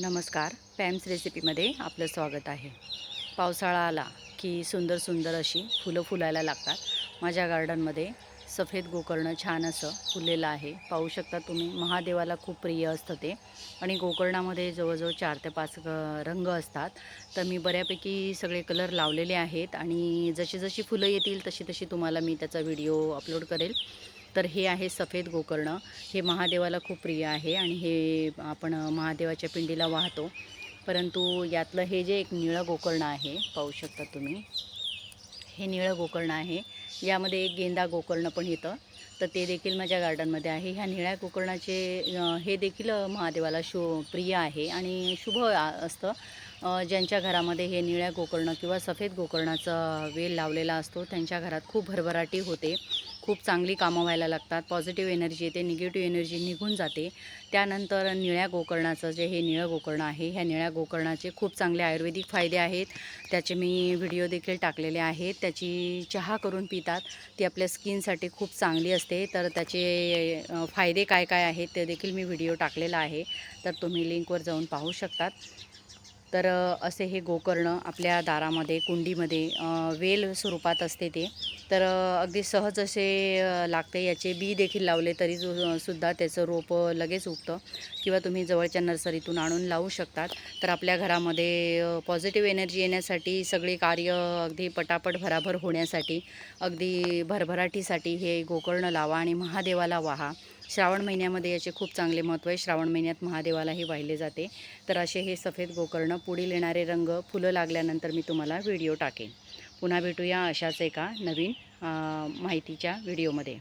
नमस्कार. पॅम्स रेसिपीमध्ये आपलं स्वागत आहे. पावसाळा आला की सुंदर सुंदर अशी फुलं फुलायला लागतात. माझ्या गार्डनमध्ये सफेद गोकर्ण छान असं फुललेलं आहे. पाहू शकता तुम्ही महादेवाला खूप प्रिय असतं ते. आणि गोकर्णामध्ये जवळजवळ चार ते पाच रंग असतात. तर मी बऱ्यापैकी सगळे कलर लावलेले आहेत. आणि जशी जशी फुलं येतील तशी तशी तुम्हाला मी त्याचा व्हिडिओ अपलोड करेल. तर हे आहे सफेद गोकर्ण. हे महादेवाला खूप प्रिय आहे आणि हे आपण महादेवाच्या पिंडीला वाहतो. परंतु यातलं हे जे एक निळं गोकर्ण आहे पाहू शकता तुम्ही हे निळं गोकर्ण आहे. यामध्ये एक गेंदा गोकर्ण पण येतं. तर ते देखील माझ्या गार्डनमध्ये आहे. ह्या निळ्या गोकर्णाचे हे देखील महादेवाला शु प्रिय आहे आणि शुभ असतं. ज्यांच्या घरामध्ये हे निळ्या गोकर्ण किंवा सफेद गोकर्णाचा वेल लावलेला असतो त्यांच्या घरात खूप भरभराटी होते. खूप चांगली कामं व्हायला लागतात. पॉझिटिव्ह एनर्जी येते निगेटिव्ह एनर्जी निघून जाते. त्यानंतर निळ्या गोकर्णाचं जे हे निळं गोकर्ण आहे ह्या निळ्या गोकर्णाचे खूप चांगले आयुर्वेदिक फायदे आहेत. त्याचे मी व्हिडिओ देखील टाकलेले आहेत. त्याची चहा करून पितात. ती आपल्या स्किनसाठी खूप चांगली असते. तर त्याचे फायदे काय काय आहेत ते देखील मी व्हिडिओ टाकलेला आहे. तर तुम्ही लिंकवर जाऊन पाहू शकतात. तर असे हे गोकर्ण आपल्या दारामध्ये कुंडीमध्ये वेल स्वरूपात असते ते. तर अगदी सहज असे लागते. याचे बी देखील लावले तरी सुद्धा त्याचं रोप लगेच उगतं. किंवा तुम्ही जवळच्या नर्सरीतून आणून लावू शकतात. तर आपल्या घरामध्ये पॉझिटिव्ह एनर्जी येण्यासाठी सगळी कार्य अगदी पटापट भराभर होण्यासाठी अगदी भरभराटीसाठी हे गोकर्ण लावा आणि महादेवाला वाहा. श्रावण महिन्यामध्ये याचे खूप चांगले महत्त्व आहे. श्रावण महिन्यात महादेवालाही वाहिले जाते. तर असे हे सफेद गोकर्ण पुढील येणारे रंग फुलं लागल्यानंतर मी तुम्हाला व्हिडिओ टाकेन. पुन्हा भेटूया अशाच एका नवीन माहितीच्या व्हिडिओमध्ये.